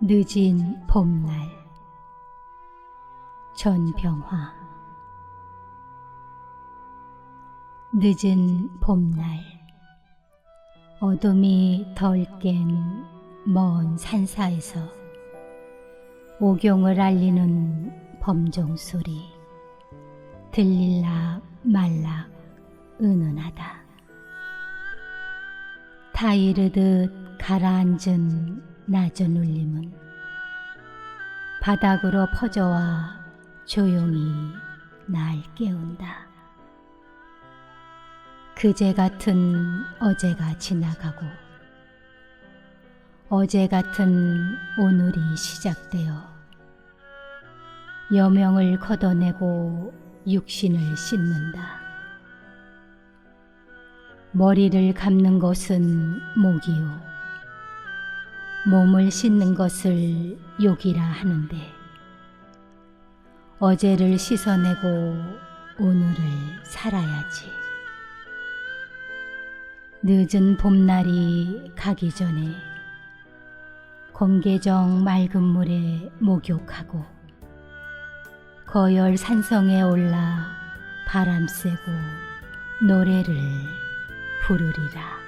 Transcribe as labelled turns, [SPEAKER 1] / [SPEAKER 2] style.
[SPEAKER 1] 늦은 봄날. 전병화. 늦은 봄날. 어둠이 덜 깬 먼 산사에서 오경을 알리는 범종 소리. 들릴락 말락 은은하다. 다 이르듯 가라앉은 낮은 울림은 바닥으로 퍼져와 조용히 날 깨운다. 그제 같은 어제가 지나가고 어제 같은 오늘이 시작되어 여명을 걷어내고 육신을 씻는다. 머리를 감는 것은 목이요. 몸을 씻는 것을 욕이라 하는데 어제를 씻어내고 오늘을 살아야지. 늦은 봄날이 가기 전에 공계정 맑은 물에 목욕하고 거열 산성에 올라 바람 쐬고 노래를 부르리라.